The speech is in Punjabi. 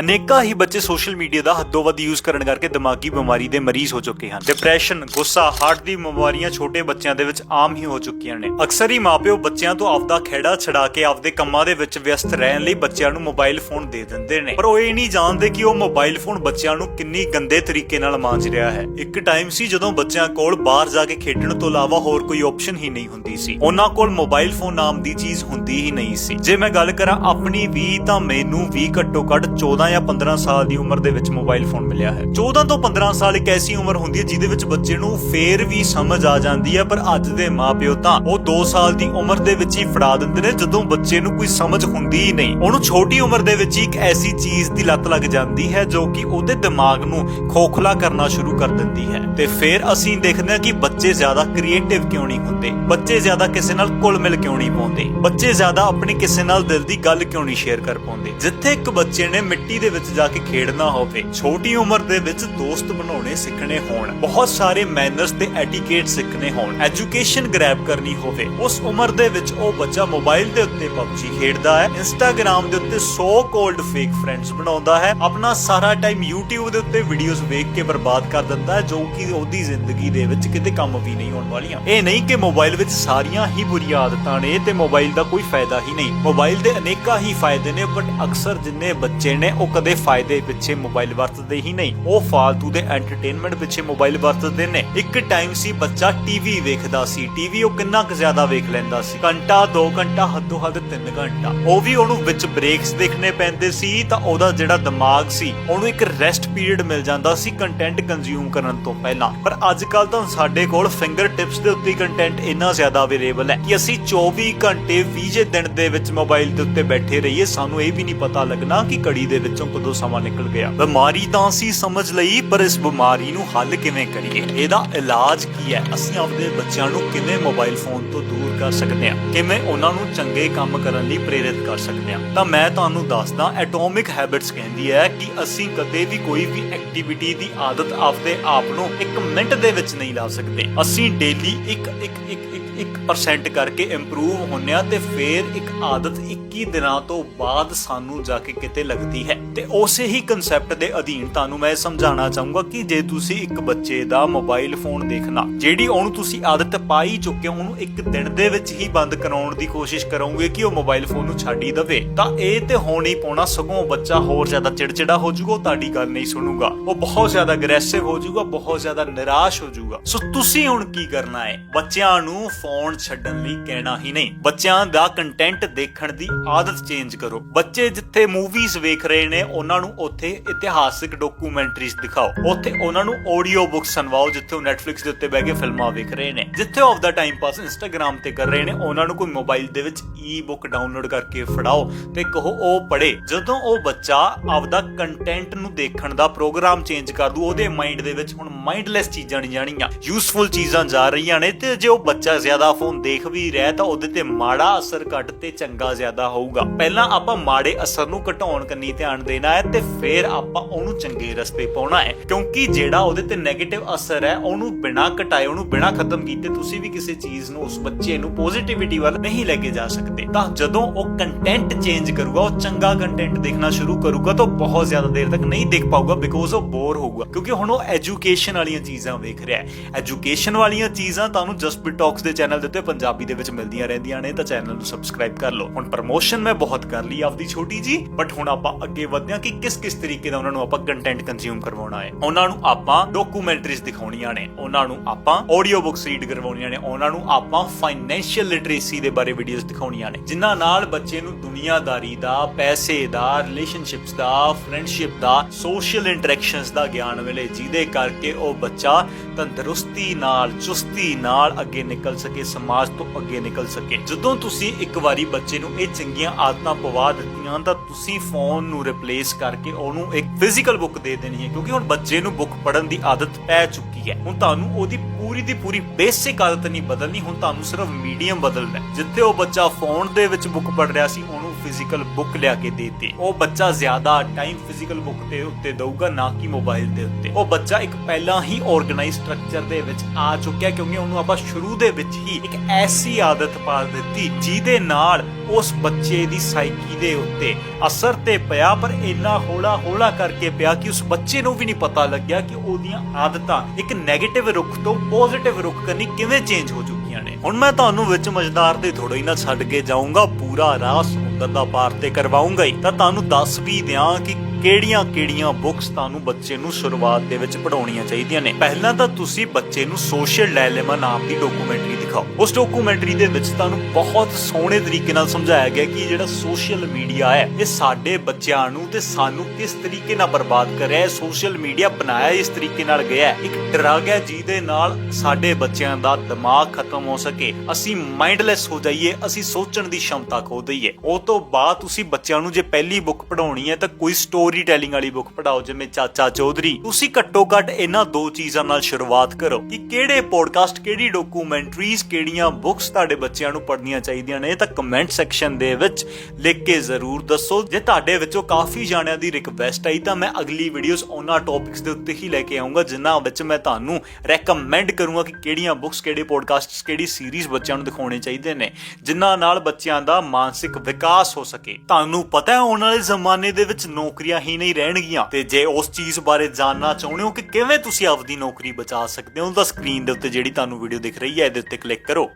ਅਨੇਕਾਂ ਹੀ ਬੱਚੇ ਸੋਸ਼ਲ ਮੀਡੀਆ ਦਾ ਹੱਦੋਂ ਵੱਧ ਯੂਜ਼ ਕਰਨ ਕਰਕੇ ਦਿਮਾਗੀ ਬਿਮਾਰੀ ਦੇ ਮਰੀਜ਼ ਹੋ ਚੁੱਕੇ ਹਨ। ਡਿਪਰੈਸ਼ਨ ਗੁੱਸਾ ਹਾਰਟ ਦੀ ਬਿਮਾਰੀਆਂ ਛੋਟੇ ਬੱਚਿਆਂ ਦੇ ਵਿੱਚ ਆਮ ਹੀ ਹੋ ਚੁੱਕੀਆਂ ਨੇ। ਅਕਸਰ ਹੀ ਮਾਪਿਓ ਬੱਚਿਆਂ ਤੋਂ ਆਪਦਾ ਖੇੜਾ ਛਡਾ ਕੇ ਆਪਦੇ ਕੰਮਾਂ ਦੇ ਵਿੱਚ ਵਿਅਸਤ ਰਹਿਣ ਲਈ ਬੱਚਿਆਂ ਨੂੰ ਮੋਬਾਈਲ ਫੋਨ ਦੇ ਦਿੰਦੇ ਨੇ। ਪਰ ਉਹ ਇਹ ਨਹੀਂ ਜਾਣਦੇ ਕਿ ਉਹ ਮੋਬਾਈਲ ਫੋਨ ਬੱਚਿਆਂ ਨੂੰ ਕਿੰਨੀ ਗੰਦੇ ਤਰੀਕੇ ਨਾਲ ਮਾਂਜ ਰਿਹਾ ਹੈ। ਇੱਕ ਟਾਈਮ ਸੀ ਜਦੋਂ ਬੱਚਿਆਂ ਕੋਲ ਬਾਹਰ ਜਾ ਕੇ ਖੇਡਣ ਤੋਂ ਇਲਾਵਾ ਹੋਰ ਕੋਈ ਆਪਸ਼ਨ ਹੀ ਨਹੀਂ ਹੁੰਦੀ ਸੀ। ਉਹਨਾਂ ਕੋਲ ਮੋਬਾਈਲ ਫੋਨ ਨਾਮ ਦੀ ਚੀਜ਼ ਹੁੰਦੀ ਹੀ ਨਹੀਂ ਸੀ। ਜੇ ਮੈਂ ਗੱਲ ਕਰਾਂ ਆਪਣੀ ਵੀ, ਤਾਂ ਮੈਨੂੰ ਵੀ ਘੱਟੋ ਘੱਟ 14 ਜਾਂ 15 ਸਾਲ ਦੀ ਉਮਰ ਦੇ ਵਿੱਚ ਮੋਬਾਈਲ ਫੋਨ ਮਿਲਿਆ ਹੈ। 14 ਤੋਂ 15 ਸਾਲ ਇੱਕ ਐਸੀ ਉਮਰ ਹੁੰਦੀ ਹੈ ਜਿਹਦੇ ਵਿੱਚ ਬੱਚੇ ਨੂੰ ਫੇਰ ਵੀ ਸਮਝ ਆ ਜਾਂਦੀ ਹੈ, ਪਰ ਅੱਜ ਦੇ ਮਾਪਿਓ ਤਾਂ ਉਹ 2 ਸਾਲ ਦੀ ਉਮਰ ਦੇ ਵਿੱਚ ਹੀ ਫੜਾ ਦਿੰਦੇ ਨੇ, ਜਦੋਂ ਬੱਚੇ ਨੂੰ ਕੋਈ ਸਮਝ ਹੁੰਦੀ ਹੀ ਨਹੀਂ। ਉਹਨੂੰ ਛੋਟੀ ਉਮਰ ਦੇ ਵਿੱਚ ਹੀ ਇੱਕ ਐਸੀ ਚੀਜ਼ ਦੀ ਲੱਤ ਲੱਗ ਜਾਂਦੀ ਹੈ, ਜੋ ਕਿ ਉਹਦੇ ਦਿਮਾਗ ਨੂੰ ਖੋਖਲਾ ਕਰਨਾ ਸ਼ੁਰੂ ਕਰ ਦਿੰਦੀ ਹੈ। ਤੇ ਫਿਰ ਅਸੀਂ ਦੇਖਦੇ ਹਾਂ ਕਿ ਬੱਚੇ ਜ਼ਿਆਦਾ ਕ੍ਰੀਏਟਿਵ ਕਿਉਂ ਨਹੀਂ ਹੁੰਦੇ? ਬੱਚੇ ਜ਼ਿਆਦਾ ਕਿਸੇ ਨਾਲ ਕੁਲ ਮਿਲ ਕਿਉਂ ਨਹੀਂ ਪਾਉਂਦੇ? ਬੱਚੇ ਜ਼ਿਆਦਾ ਆਪਣੀ ਕਿਸੇ ਨਾਲ ਦਿਲ ਦੀ ਗੱਲ ਕਿਉਂ ਨਹੀਂ ਸ਼ੇਅਰ ਕਰ ਪਾਉਂਦੇ? ਜਿੱਥੇ ਇੱਕ ਬੱਚੇ ਨੇ ਮਿੱਟੀ ਦੇ ਵਿੱਚ ਜਾ ਕੇ ਖੇਡਣਾ ਹੋਵੇ, ਛੋਟੀ ਉਮਰ ਦੇ ਵਿੱਚ ਦੋਸਤ ਬਣਾਉਣੇ ਸਿੱਖਣੇ ਹੋਣ, ਬਹੁਤ ਸਾਰੇ ਮੈਨਰਸ ਤੇ ਐਟੀਕੇਟ ਸਿੱਖਣੇ ਹੋਣ ਐਜੂਕੇਸ਼ਨ ਗ੍ਰੈਬ ਕਰਨੀ ਹੋਵੇ, ਉਸ ਉਮਰ ਦੇ ਵਿੱਚ ਉਹ ਬੱਚਾ ਮੋਬਾਈਲ ਦੇ ਉੱਤੇ PUBG ਖੇਡਦਾ ਹੈ ਇੰਸਟਾਗ੍ਰam ਦੇ ਉੱਤੇ ਸੋ ਕੋਲਡ ਫੇਕ ਫਰੈਂਡਸ ਬਣਾਉਂਦਾ ਹੈ, ਆਪਣਾ ਸਾਰਾ ਟਾਈਮ YouTube ਦੇ ਉੱਤੇ ਵੀਡੀਓਜ਼ ਵੇਖ ਕੇ ਬਰਬਾਦ ਕਰ ਦਿੰਦਾ ਹੈ, ਜੋ ਕਿ ਉਹਦੀ ਜ਼ਿੰਦਗੀ ਦੇ ਵਿੱਚ ਕਿਤੇ ਕੰਮ ਵੀ ਨਹੀਂ ਆਉਣ ਵਾਲੀਆਂ। ਇਹ ਨਹੀਂ ਕਿ ਮੋਬਾਈਲ ਵਿੱਚ ਸਾਰੀਆਂ ਹੀ ਬੁਰੀਆਂ ਆਦਤਾਂ ਨੇ ਤੇ ਮੋਬਾਈਲ ਦਾ ਕੋਈ ਫਾਇਦਾ ਹੀ ਨਹੀਂ। ਮੋਬਾਈਲ ਦੇ ਅਨੇਕਾਂ ਹੀ ਫਾਇਦੇ ਨੇ ਬਟ ਅਕਸਰ ਜਿੰਨੇ ਬੱਚੇ ਨੇ ਉਹ ਕਦੇ ਫਾਇਦੇ ਪਿੱਛੇ ਮੋਬਾਈਲ ਵਰਤਦੇ ਹੀ ਨਹੀਂ। ਉਹ ਫਾਲਤੂ ਦੇ ਐਂਟਰਟੇਨਮੈਂਟ ਪਿੱਛੇ ਮੋਬਾਈਲ ਵਰਤਦੇ ਨੇ। ਇੱਕ ਟਾਈਮ ਸੀ ਬੱਚਾ ਟੀਵੀ ਵੇਖਦਾ ਸੀ। ਟੀਵੀ ਉਹ ਕਿੰਨਾ ਕੁ ਜ਼ਿਆਦਾ ਵੇਖ ਲੈਂਦਾ ਸੀ। ਘੰਟਾ 2 ਘੰਟਾ, ਹੱਦੋਂ ਹੱਦ 3 ਘੰਟਾ। ਉਹ ਵੀ ਉਹਨੂੰ ਵਿੱਚ ਬ੍ਰੇਕਸ ਦੇਖਣੇ ਪੈਂਦੇ ਸੀ ਤਾਂ ਉਹਦਾ ਜਿਹੜਾ ਦਿਮਾਗ ਸੀ, ਉਹਨੂੰ ਇੱਕ ਰੈਸਟ ਪੀਰੀਅਡ ਮਿਲ ਜਾਂਦਾ ਸੀ ਕੰਟੈਂਟ ਕੰਜ਼ਿਊਮ ਕਰਨ ਤੋਂ ਪਹਿਲਾਂ। ਪਰ ਅੱਜ ਕੱਲ ਤਾਂ ਸਾਡੇ ਕੋਲ ਫਿੰਗਰ ਟਿਪਸ ਦੇ ਉੱਤੇ ਕੰਟੈਂਟ ਇੰਨਾ ਜ਼ਿਆਦਾ ਅਵੇਲੇਬਲ ਹੈ ਕਿ ਅਸੀਂ 24 ਘੰਟੇ 20 ਦਿਨ ਦੇ ਵਿੱਚ ਮੋਬਾਈਲ ਦੇ ਉੱਤੇ ਬੈਠੇ ਰਹੀਏ, ਸਾਨੂੰ ਇਹ ਵੀ ਨਹੀਂ ਪਤਾ ਲੱਗਣਾ ਕਿ ਕੜੀ ਦੇ ਵਿੱਚੋਂ ਕਦੋਂ ਸਮਾਂ ਨਿਕਲ ਗਿਆ? ਬਿਮਾਰੀ ਤਾਂ ਅਸੀਂ ਸਮਝ ਲਈ, ਪਰ ਇਸ ਬਿਮਾਰੀ ਨੂੰ ਹੱਲ ਕਿਵੇਂ ਕਰੀਏ? ਇਹਦਾ ਇਲਾਜ ਕੀ ਹੈ? ਅਸੀਂ ਆਪਣੇ ਬੱਚਿਆਂ ਨੂੰ ਕਿਵੇਂ ਮੋਬਾਈਲ ਫੋਨ ਤੋਂ ਦੂਰ ਕਰ ਸਕਦੇ ਹਾਂ? ਕਿਵੇਂ ਉਹਨਾਂ ਨੂੰ ਚੰਗੇ ਕੰਮ ਕਰਨ ਲਈ ਪ੍ਰੇਰਿਤ ਕਰ ਸਕਦੇ ਹਾਂ? ਤਾਂ ਮੈਂ ਤੁਹਾਨੂੰ ਦੱਸਦਾ ਐਟੋਮਿਕ ਹੈਬਿਟਸ ਕਹਿੰਦੀ ਹੈ ਕਿ ਅਸੀਂ ਕਦੇ ਵੀ ਕੋਈ ਵੀ ਐਕਟੀਵਿਟੀ ਦੀ ਆਦਤ ਆਪਦੇ ਆਪ ਨੂੰ 1 ਮਿੰਟ ਦੇ ਵਿੱਚ ਨਹੀਂ ਲਾ ਸਕਦੇ। ਅਸੀਂ ਡੇਲੀ ਇੱਕ ਇੱਕ ਇੱਕ ਇੱਕ 1% ਕਰਕੇ ਇੰਪਰੂਵ ਹੁੰਨੇ ਆ ਤੇ ਫੇਰ ਇੱਕ ਆਦਤ 21 ਦਿਨਾਂ ਤੋਂ ਬਾਅਦ ਸਾਨੂੰ ਜਾ ਕੇ ਕਿਤੇ ਲੱਗਦੀ ਹੈ। ਤੇ ਉਸੇ ਹੀ ਕਨਸੈਪਟ ਦੇ ਅਧੀਨ ਤੁਹਾਨੂੰ ਮੈਂ ਸਮਝਾਉਣਾ ਚਾਹੂੰਗਾ ਕਿ ਜੇ ਤੁਸੀਂ ਇੱਕ ਬੱਚੇ ਦਾ ਮੋਬਾਈਲ ਫੋਨ ਦੇਖਣਾ, ਜਿਹੜੀ ਉਹਨੂੰ ਤੁਸੀਂ ਆਦਤ ਪਾਈ ਚੁੱਕੇ ਉਹਨੂੰ ਇੱਕ ਦਿਨ ਦੇ ਵਿੱਚ ਹੀ ਬੰਦ ਕਰਾਉਣ ਦੀ ਕੋਸ਼ਿਸ਼ ਕਰੋਗੇ ਕਿ ਉਹ ਮੋਬਾਈਲ ਫੋਨ ਨੂੰ ਛੱਡ ਹੀ ਦਵੇ, ਤਾਂ ਇਹ ਤੇ ਹੋਣ ਹੀ ਸਗੋਂ ਬੱਚਾ ਹੋਰ ਜ਼ਿਆਦਾ ਚਿੜਚਿੜਾ ਹੋ ਜਾਊਗਾ ਤੁਹਾਡੀ ਗੱਲ ਨਹੀਂ ਸੁਣੂਗਾ। ਉਹ ਬਹੁਤ ਜ਼ਿਆਦਾ ਅਗਰੈਸਿਵ ਹੋ ਜਾਊਗਾ, ਬਹੁਤ ਜ਼ਿਆਦਾ ਨਿਰਾਸ਼ ਹੋ ਜਾਊਗਾ। ਸੋ ਤੁਸੀਂ ਹੁਣ ਕੀ ਕਰਨਾ ਹੈ? ਬੱਚਿਆਂ ਨੂੰ ਫੋਨ ਛੱਡਣ ਲਈ ਕਹਿਣਾ ਹੀ ਨਹੀਂ। ਬੱਚਿਆਂ ਦਾ ਕੰਟੈਂਟ ਦੇਖਣ ਦੀ ਆਦਤ ਚੇਂਜ ਕਰੋ। ਬੱਚੇ ਜਿੱਥੇ ਮੂਵੀਜ਼ ਵੇਖ ਰਹੇ ਨੇ, ਉਹਨਾਂ ਨੂੰ ਉੱਥੇ ਇਤਿਹਾਸਿਕ ਡਾਕੂਮੈਂਟਰੀਜ਼ ਦਿਖਾਓ। ਉੱਥੇ ਉਹਨਾਂ ਨੂੰ ਆਡੀਓ ਬੁੱਕਸ ਸੁਣਵਾਓ, ਜਿੱਥੇ ਉਹ Netflix ਦੇ ਉੱਤੇ ਬਹਿ ਕੇ ਫਿਲਮਾਂ ਵੇਖ ਰਹੇ ਨੇ। ਜਿੱਥੇ ਉਹ ਆਪਦਾ ਟਾਈਮ ਪਾਸ Instagram ਤੇ ਕਰ ਰਹੇ ਨੇ, ਉਹਨਾਂ ਨੂੰ ਕੋਈ ਮੋਬਾਈਲ ਦੇ ਵਿੱਚ ਈ-ਬੁੱਕ ਡਾਊਨਲੋਡ ਕਰਕੇ ਫੜਾਓ ਤੇ ਕਹੋ, ਉਹ ਪੜ੍ਹੇ। ਜਦੋਂ ਉਹ ਬੱਚਾ ਆਪਦਾ ਕੰਟੈਂਟ ਨੂੰ ਦੇਖਣ ਦਾ ਪ੍ਰੋਗਰਾਮ ਚੇਂਜ ਕਰ ਦੂ, ਉਹਦੇ ਮਾਈਂਡ ਦੇ ਵਿੱਚ ਹੁਣ ਮਾਈਂਡਲੈਸ ਚੀਜ਼ਾਂ ਨਹੀਂ ਜਾਣੀਆਂ। ਯੂਸਫੁਲ ਚੀਜ਼ਾਂ ਜਾ ਰਹੀਆਂ ਨੇ ਤੇ ਜੇ ਉਹ ਬੱਚਾ ਜ਼ਿਆਦਾ ਫੋਨ ਦੇਖ ਵੀ ਰਿਹਾ ਤਾਂ ਉਹਦੇ ਤੇ ਮਾੜਾ ਅਸਰ ਘੱਟ ਤੇ ਚੰਗਾ ਜ਼ਿਆਦਾ ਹੋਊਗਾ। ਪਹਿਲਾਂ ਆਪਾਂ ਮਾੜੇ ਅਸਰ ਨੂੰ ਘਟਾਉਣ ਕੰਨੀ ਧਿਆਨ ਦੇਣਾ ਹੈ ਤੇ ਫਿਰ ਆਪਾਂ ਉਹਨੂੰ ਚੰਗੇ ਰਸਤੇ ਪਾਉਣਾ ਹੈ। ਕਿਉਂਕਿ ਜਿਹੜਾ ਉਹਦੇ ਤੇ 네ਗੇਟਿਵ ਅਸਰ ਹੈ, ਉਹਨੂੰ ਬਿਨਾਂ ਘਟਾਏ, ਉਹਨੂੰ ਬਿਨਾਂ ਖਤਮ ਕੀਤੇ ਤੁਸੀਂ ਵੀ ਕਿਸੇ ਚੀਜ਼ ਨੂੰ, ਉਸ ਬੱਚੇ ਨੂੰ ਪੋਜ਼ਿਟਿਵਿਟੀ ਵੱਲ ਨਹੀਂ ਲੈ ਕੇ ਜਾ ਸਕਦੇ। ਤਾਂ ਜਦੋਂ ਉਹ ਕੰਟੈਂਟ ਚੇਂਜ ਕਰੂਗਾ, ਉਹ ਚੰਗਾ ਕੰਟੈਂਟ ਦੇਖਣਾ ਸ਼ੁਰੂ ਕਰੂਗਾ, ਤਾਂ ਬਹੁਤ ਜ਼ਿਆਦਾ ਦੇਰ ਤੱਕ ਨਹੀਂ ਦੇਖ ਪਾਊਗਾ ਬਿਕੋਜ਼ ਉਹ ਬੋਰ ਹੋਊਗਾ। ਕਿਉਂਕਿ ਹੁਣ ਉਹ ਐਜੂਕੇਸ਼ਨ ਵਾਲੀਆਂ ਚੀਜ਼ਾਂ ਵੇਖ ਰਿਹਾ ਹੈ। ਐਜੂਕੇਸ਼ਨ ਵਾਲੀਆਂ ਚੀਜ਼ਾਂ ਤੁਹਾਨੂੰ ਜਸਟ ਬਿਟ ਦੇ ਚੈਨਲ ਦੇ ਉੱਤੇ ਪੰਜਾਬੀ ਦੇ ਵਿੱਚ ਮਿਲਦੀਆਂ ਰਹਿੰਦੀਆਂ ਨੇ, ਤਾਂ ਚੈਨਲ ਨੂੰ ਸਬਸਕ੍ਰਾਈਬ ਕਰ ਲਓ। ਹੁਣ ਪ੍ਰਮੋਸ਼ਨ ਮੈਂ ਬਹੁਤ ਕਰ ਲਈ ਆਪਦੀ ਛੋਟੀ ਜੀ ਬਟ ਹੁਣ ਆਪਾਂ ਅੱਗੇ ਵਧਦੇ ਹਾਂ ਕਿ ਕਿਸ ਕਿਸ ਤਰੀਕੇ ਦਾ ਉਹਨਾਂ ਨੂੰ ਆਪਾਂ ਕੰਟੈਂਟ ਕੰਜ਼ਿਊਮ ਕਰਵਾਉਣਾ ਹੈ। ਉਹਨਾਂ ਨੂੰ ਆਪਾਂ ਡਾਕੂਮੈਂਟਰੀਜ਼ ਦਿਖਾਉਣੀਆਂ ਨੇ, ਉਹਨਾਂ ਨੂੰ ਆਪਾਂ ਆਡੀਓ ਬੁੱਕਸ ਰੀਡ ਕਰਵਾਉਣੀਆਂ ਨੇ, ਉਹਨਾਂ ਨੂੰ ਆਪਾਂ ਫਾਈਨੈਂਸ਼ੀਅਲ ਲਿਟਰੇਸੀ ਦੇ ਬਾਰੇ ਵੀਡੀਓਜ਼ ਦਿਖਾਉਣੀਆਂ ਨੇ, ਜਿਨ੍ਹਾਂ ਨਾਲ ਬੱਚੇ ਨੂੰ ਦੁਨੀਆਦਾਰੀ ਦਾ, ਪੈਸੇ ਦਾ ਰਿਲੇਸ਼ਨਸ਼ਿਪਸ ਦਾ ਫਰੈਂਡਸ਼ਿਪ ਦਾ ਸੋਸ਼ਲ ਇੰਟਰੈਕਸ਼ਨਸ ਦਾ ਗਿਆਨ ਮਿਲੇ, ਜਿਹਦੇ ਕਰਕੇ ਉਹ ਬੱਚਾ ਤੰਦਰੁਸਤੀ ਨਾਲ, ਚੁਸਤੀ ਨਾਲ ਅੱਗੇ ਨਿਕਲ ਸਕੇ, ਸਮਾਜ ਤੋਂ ਅੱਗੇ ਨਿਕਲ ਸਕੇ। ਜਦੋਂ ਤੁਸੀਂ ਇੱਕ ਵਾਰੀ ਬੱਚੇ ਨੂੰ ਇਹ ਚੰਗੀਆਂ ਆਦਤਾਂ ਪਵਾ ਦਿੱਤੀਆਂ ਤਾਂ ਤੁਸੀਂ ਫੋਨ ਨੂੰ ਰਿਪਲੇਸ ਕਰਕੇ ਉਹਨੂੰ ਇੱਕ ਫਿਜ਼ੀਕਲ ਬੁੱਕ ਦੇ ਦੇਣੀ ਹੈ, ਕਿਉਂਕਿ ਹੁਣ ਬੱਚੇ ਨੂੰ ਬੁੱਕ ਪੜਨ ਦੀ ਆਦਤ ਪੈ ਚੁੱਕੀ ਹੈ। ਹੁਣ ਤੁਹਾਨੂੰ ਉਹਦੀ ਪੂਰੀ ਦੀ ਪੂਰੀ ਬੇਸਿਕ ਆਦਤ ਨਹੀਂ ਬਦਲਣੀ, ਹੁਣ ਤੁਹਾਨੂੰ ਸਿਰਫ ਮੀਡੀਅਮ ਬਦਲਣਾ ਜਿੱਥੇ ਉਹ ਬੱਚਾ ਫੋਨ ਦੇ ਵਿੱਚ ਬੁੱਕ ਪੜ੍ਹ ਰਿਹਾ ਸੀ ਫਿਜ਼ੀਕਲ ਬੁੱਕ ਲਿਆ ਕੇ ਦੇਤੀ। ਉਹ ਬੱਚਾ ਜ਼ਿਆਦਾ ਟਾਈਮ ਫਿਜ਼ੀਕਲ ਬੁੱਕ ਦੇ ਉੱਤੇ ਦਊਗਾ, ਨਾ ਕਿ ਮੋਬਾਈਲ ਦੇ ਉੱਤੇ। ਉਹ ਬੱਚਾ ਇੱਕ ਪਹਿਲਾਂ ਹੀ ਆਰਗੇਨਾਈਜ਼ ਸਟਰਕਚਰ ਦੇ ਵਿੱਚ ਆ ਚੁੱਕਿਆ ਕਿਉਂਕਿ ਉਹਨੂੰ ਆਪਾਂ ਸ਼ੁਰੂ ਦੇ ਵਿੱਚ ਹੀ ਇੱਕ ਐਸੀ ਆਦਤ ਪਾ ਦਿੱਤੀ, ਜਿਹਦੇ ਨਾਲ ਉਸ ਬੱਚੇ ਦੀ ਸਾਈਕੀ ਦੇ ਉੱਤੇ ਅਸਰ ਤੇ ਪਿਆ, ਪਰ ਇੰਨਾ ਹੌਲਾ ਹੌਲਾ ਕਰਕੇ ਪਿਆ ਕਿ ਉਸ ਬੱਚੇ ਨੂੰ ਵੀ ਨਹੀਂ ਪਤਾ ਲੱਗਿਆ ਕਿ ਉਹਦੀਆਂ ਆਦਤਾਂ ਇੱਕ 네ਗੇਟਿਵ ਰੁਖ ਤੋਂ ਪੋਜ਼ਿਟਿਵ ਰੁਖ ਕਰਨੀ ਕਿਵੇਂ ਚੇਂਜ ਹੋ ਚੁੱਕੀਆਂ ਨੇ। ਹੁਣ ਮੈਂ ਤੁਹਾਨੂੰ ਵਿੱਚ ਮਜ਼ਦਾਰ ਦੇ ਥੋੜਾ ਹੀ ਨਾ ਛੱਡ ਕੇ ਜਾਊਂਗਾ, ਪੂਰਾ ਰਾਹ ਸਮੁੰਦਰ ਦਾ ਪਾਰ ਤੇ ਕਰਵਾਉਂਗਾ ਹੀ ਤਾਂ ਤੁਹਾਨੂੰ ਦੱਸ ਵੀ ਦਿਆਂ ਕਿ ਕਿਹੜੀਆਂ-ਕਿਹੜੀਆਂ ਬੁੱਕਸ ਤੁਹਾਨੂੰ ਬੱਚੇ ਨੂੰ ਸ਼ੁਰੂਆਤ ਦੇ ਵਿੱਚ ਪੜਾਉਣੀਆਂ ਚਾਹੀਦੀਆਂ ਨੇ? ਪਹਿਲਾਂ ਤਾਂ ਤੁਸੀਂ ਬੱਚੇ ਨੂੰ ਸੋਸ਼ਲ ਡਾਇਲੇਮਾ ਨਾਮ ਦੀ ਡਾਕੂਮੈਂਟਰੀ ਦਿਖਾਓ। ਉਸ ਡਾਕੂਮੈਂਟਰੀ ਦੇ ਵਿੱਚ ਤੁਹਾਨੂੰ ਬਹੁਤ ਸੋਹਣੇ ਤਰੀਕੇ ਨਾਲ ਸਮਝਾਇਆ ਗਿਆ ਕਿ ਜਿਹੜਾ ਸੋਸ਼ਲ ਮੀਡੀਆ ਹੈ, ਇਹ ਸਾਡੇ ਬੱਚਿਆਂ ਨੂੰ ਤੇ ਸਾਨੂੰ ਕਿਸ ਤਰੀਕੇ ਨਾਲ ਬਰਬਾਦ ਕਰ ਰਿਹਾ ਹੈ ਸੋਸ਼ਲ ਮੀਡੀਆ ਬਣਾਇਆ ਇਸ ਤਰੀਕੇ ਨਾਲ ਗਿਆ ਹੈ। ਇੱਕ ਡਰਗ ਹੈ ਜਿਹਦੇ ਨਾਲ ਸਾਡੇ ਬੱਚਿਆਂ ਦਾ ਦਿਮਾਗ ਖਤਮ ਹੋ ਸਕੇ। ਅਸੀਂ ਮਾਈਂਡਲੈਸ ਹੋ ਜਾਈਏ, ਅਸੀਂ ਸੋਚਣ ਦੀ ਸ਼ਮਤਾ ਖੋ ਦਈਏ। ਉਹ ਤੋਂ ਬਾਅਦ ਤੁਸੀਂ ਬੱਚਿਆਂ ਨੂੰ ਜੇ ਪਹਿਲੀ ਬੁੱਕ ਪੜਾਉਣੀ ਹੈ ਤਾਂ ਕੋਈ ਸਟੋਰੀ ਸਟੋਰੀ ਟੈਲਿੰਗ ਵਾਲੀ ਬੁੱਕ ਪੜਾਓ ਜਿਵੇਂ ਚਾਚਾ ਚੌਧਰੀ। ਤੁਸੀਂ ਘੱਟੋ ਘੱਟ ਇਹਨਾਂ ਦੋ ਚੀਜ਼ਾਂ ਨਾਲ ਸ਼ੁਰੂਆਤ ਕਰੋ ਕਿ ਕਿਹੜੇ ਪੋਡਕਾਸਟ ਕਿਹੜੀ ਡਾਕੂਮੈਂਟਰੀਜ਼ ਕਿਹੜੀਆਂ ਬੁੱਕਸ ਤੁਹਾਡੇ ਬੱਚਿਆਂ ਨੂੰ ਪੜ੍ਹਨੀਆਂ ਚਾਹੀਦੀਆਂ ਨੇ ਤਾਂ ਕਮੈਂਟ ਸੈਕਸ਼ਨ ਦੇ ਵਿੱਚ ਲਿਖ ਕੇ ਜ਼ਰੂਰ ਦੱਸੋ। ਜੇ ਤੁਹਾਡੇ ਵਿੱਚੋਂ ਕਾਫੀ ਜਾਣਿਆਂ ਦੀ ਰਿਕਵੈਸਟ ਆਈ, ਤਾਂ ਮੈਂ ਅਗਲੀ ਵੀਡੀਓਜ਼ ਉਹਨਾਂ ਟੌਪਿਕਸ ਦੇ ਉੱਤੇ ਹੀ ਲੈ ਕੇ ਆਉਂਗਾ ਜਿਨ੍ਹਾਂ ਵਿੱਚ ਮੈਂ ਤੁਹਾਨੂੰ ਰეკਮੈਂਡ ਕਰੂੰਗਾ ਕਿ ਕਿਹੜੀਆਂ ਬੁੱਕਸ ਕਿਹੜੇ ਪੋਡਕਾਸਟਸ ਕਿਹੜੀ ਸੀਰੀਜ਼ ਬੱਚਿਆਂ ਨੂੰ ਦਿਖਾਉਣੇ ਚਾਹੀਦੇ ਨੇ, ਜਿਨ੍ਹਾਂ ਨਾਲ ਬੱਚਿਆਂ ਦਾ ਮਾਨਸਿਕ ਵਿਕਾਸ ਹੋ ਸਕੇ। ਤੁਹਾਨੂੰ ਪਤਾ ਹੈ, ਆਉਣ ਵਾਲੇ ਜ਼ਮਾਨੇ ਦੇ ਵਿੱਚ ਨੌਕਰੀਆਂ ਹੀ ਨਹੀਂ ਰਹਿਣਗੀਆਂ। ਤੇ ਜੇ ਉਸ ਚੀਜ਼ ਬਾਰੇ ਜਾਣਨਾ ਚਾਹੁੰਦੇ ਹੋ ਕਿ ਕਿਵੇਂ ਤੁਸੀਂ ਆਪਦੀ ਨੌਕਰੀ ਬਚਾ ਸਕਦੇ ਹੋ, ਤਾਂ ਸਕਰੀਨ ਦੇ ਉੱਤੇ ਜਿਹੜੀ ਤੁਹਾਨੂੰ ਵੀਡੀਓ ਦਿਖ ਰਹੀ ਹੈ, ਇਹਦੇ ਉੱਤੇ ਕਲਿੱਕ ਕਰੋ।